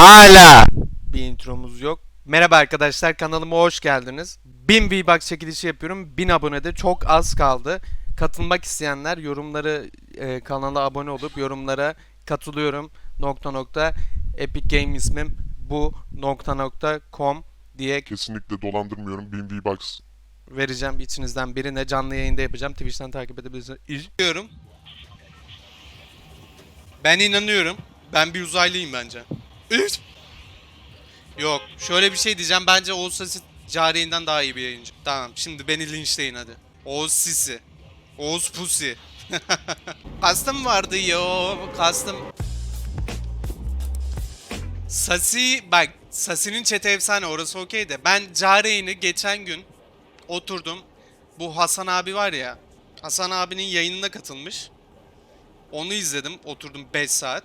Hala bir intromuz yok. Merhaba arkadaşlar kanalıma hoş geldiniz. 1000 V-Bucks çekilişi yapıyorum. 1000 abonede çok az kaldı. Katılmak isteyenler yorumları e, kanala abone olup yorumlara katılıyorum nokta nokta Epic Game ismim bu nokta nokta com diye Kesinlikle dolandırmıyorum. 1000 V-Bucks. vereceğim içinizden birine canlı yayında yapacağım. Twitch'ten takip edebilirsiniz. İzliyorum. Ben inanıyorum. Ben bir uzaylıyım bence. Üf! Yok. Şöyle bir şey diyeceğim. Bence Oğuz Sisi Cariye'nden daha iyi bir yayıncı. Tamam. Şimdi beni linçleyin hadi. Oğuz Sisi. Oğuz Pusi. Kastım vardı yo. Kastım. Sasi bak Sasi'nin çete efsane orası okey de ben Cariye'ni geçen gün oturdum. Bu Hasan abi var ya. Hasan abinin yayınına katılmış. Onu izledim. Oturdum 5 saat.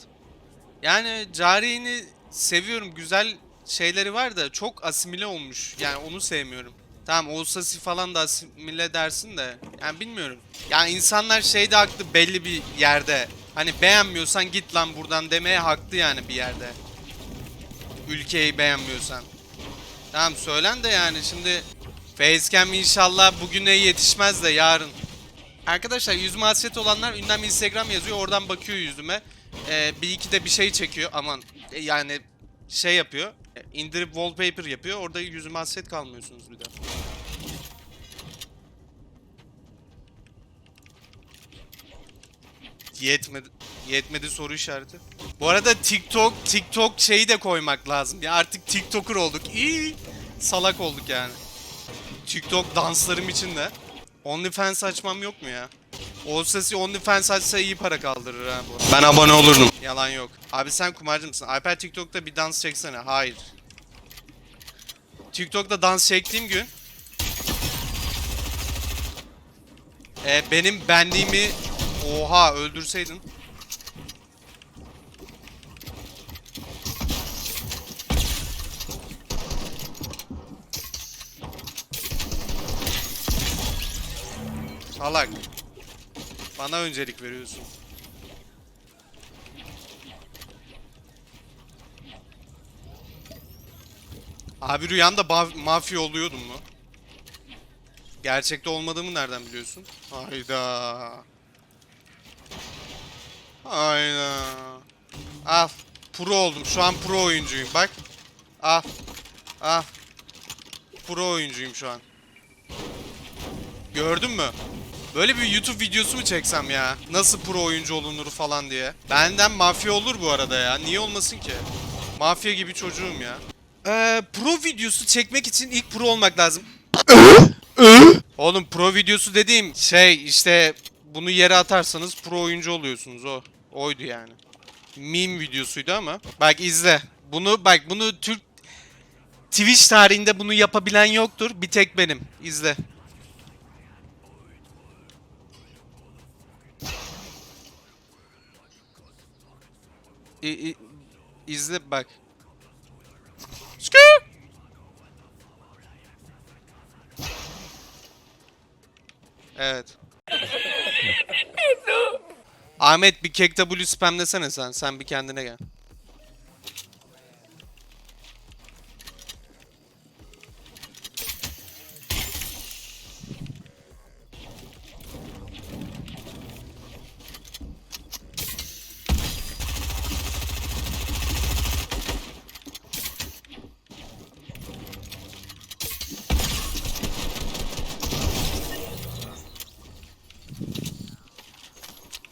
Yani Cariye'ni seviyorum. Güzel şeyleri var da çok asimile olmuş. Yani onu sevmiyorum. Tamam Oğuzhası falan da asimile dersin de. Yani bilmiyorum. Yani insanlar şeyde haklı belli bir yerde. Hani beğenmiyorsan git lan buradan demeye haklı yani bir yerde. Ülkeyi beğenmiyorsan. Tamam söylen de yani şimdi Facecam inşallah bugüne yetişmez de yarın. Arkadaşlar yüzüme hasret olanlar ünlem Instagram yazıyor oradan bakıyor yüzüme. Ee, bir iki de bir şey çekiyor aman yani şey yapıyor. e, indirip wallpaper yapıyor orada yüzüme hasret kalmıyorsunuz bir de. Yetmedi. Yetmedi soru işareti. Bu arada TikTok TikTok şeyi de koymak lazım. Ya artık TikToker olduk. İyi. Salak olduk yani. TikTok danslarım için de. OnlyFans açmam yok mu ya? O sesi OnlyFans açsa iyi para kaldırır ha bu. Ben abone olurdum. Yalan yok. Abi sen kumarcı mısın? Alper TikTok'ta bir dans çeksene. Hayır. TikTok'ta dans çektiğim gün e, benim benliğimi oha öldürseydin Salak. Bana öncelik veriyorsun. Abi rüyanda ba- mafya oluyordun mu? Gerçekte olmadığımı nereden biliyorsun? Hayda. Hayda. Al. Pro oldum. Şu an pro oyuncuyum. Bak. Al. Al. Pro oyuncuyum şu an. Gördün mü? Böyle bir YouTube videosu mu çeksem ya? Nasıl pro oyuncu olunur falan diye. Benden mafya olur bu arada ya. Niye olmasın ki? Mafya gibi çocuğum ya. Ee, pro videosu çekmek için ilk pro olmak lazım. Oğlum pro videosu dediğim şey işte bunu yere atarsanız pro oyuncu oluyorsunuz o. Oydu yani. Meme videosuydu ama. Bak izle. Bunu bak bunu Türk Twitch tarihinde bunu yapabilen yoktur. Bir tek benim. İzle. İ, i- izle bak. Skü! Evet. Ahmet bir kek W spamlesene sen. Sen bir kendine gel.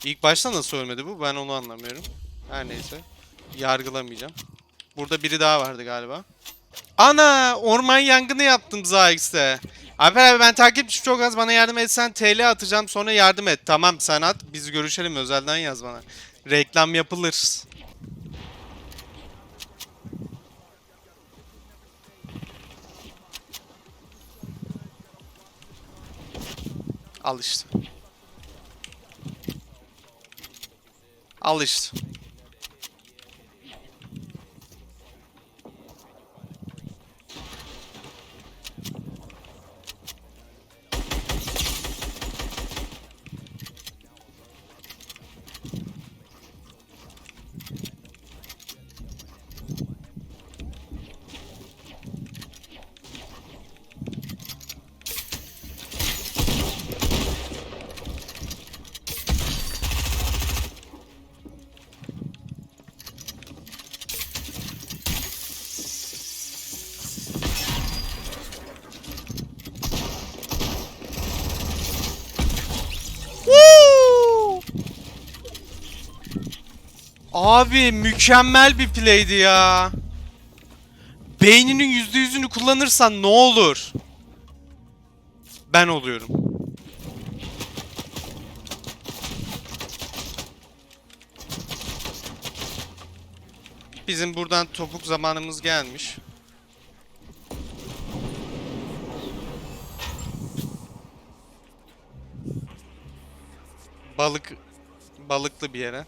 İlk başta nasıl ölmedi bu? Ben onu anlamıyorum. Her neyse. Yargılamayacağım. Burada biri daha vardı galiba. Ana! Orman yangını yaptım Zayx'te. Alper abi ben takipçim çok az bana yardım etsen TL atacağım sonra yardım et. Tamam sen at biz görüşelim özelden yaz bana. Reklam yapılır. Al işte. Al işte. Abi mükemmel bir play'di ya. Beyninin yüzde yüzünü kullanırsan ne olur? Ben oluyorum. Bizim buradan topuk zamanımız gelmiş. Balık balıklı bir yere.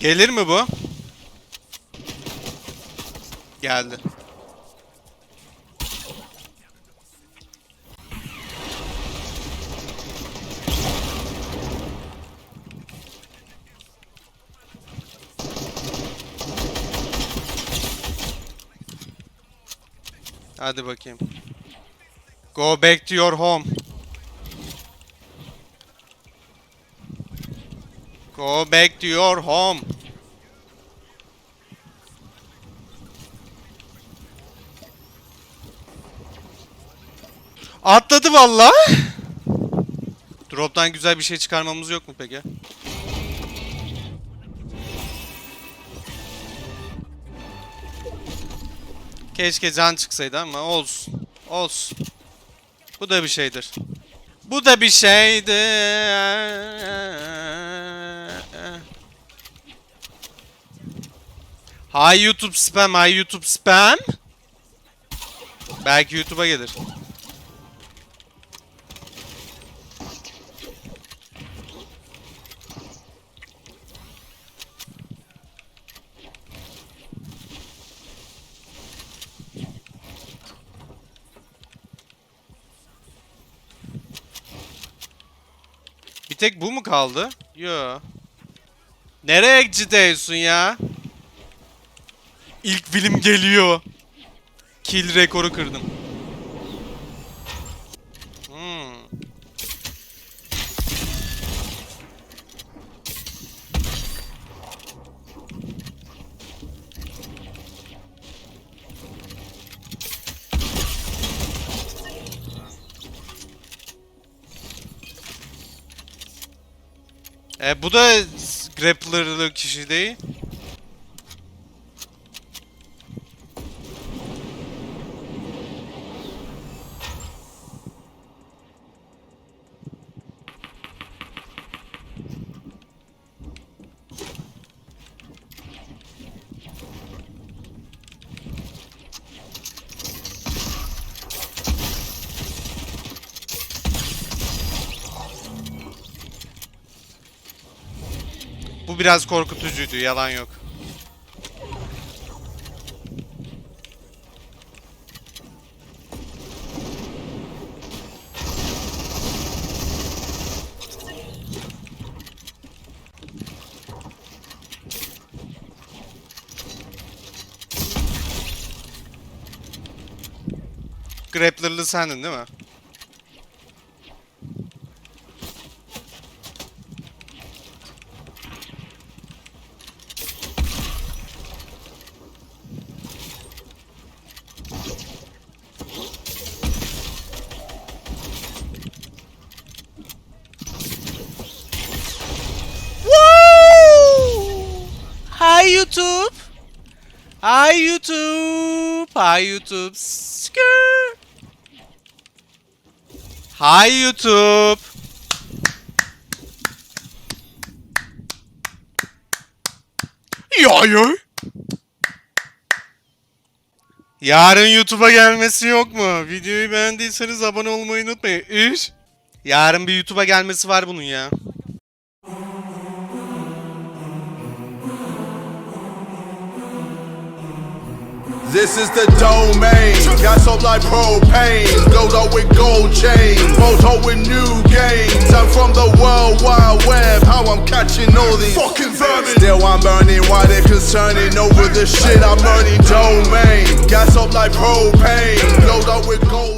Gelir mi bu? Geldi. Hadi bakayım. Go back to your home. Go back to your home. Atladı valla. Drop'tan güzel bir şey çıkarmamız yok mu peki? Keşke can çıksaydı ama olsun. Olsun. Bu da bir şeydir. Bu da bir şeydi. Hay YouTube spam, hay YouTube spam. Belki YouTube'a gelir. Bir tek bu mu kaldı? Yo. Nereye gidiyorsun ya? İlk film geliyor. Kill rekoru kırdım. Hmm. E bu da grappler'lı kişi değil. Biraz korkutucuydu, yalan yok. Grappler'lı sendin değil mi? Woo! Hi YouTube. Hi YouTube. Hi YouTube. Skr. Hi YouTube. Ya ya. Yarın YouTube'a gelmesi yok mu? Videoyu beğendiyseniz abone olmayı unutmayın. İş. Yarın bir YouTube'a gelmesi var bunun ya. This is the domain. Got soap like propane. Gold up with gold chains. Moto with new games. I'm from the world wide web. How I'm catching all these fucking vermin. Still I'm burning. Why they concerning over the shit I'm earning? Domain. Gas up like propane. Gold up with gold.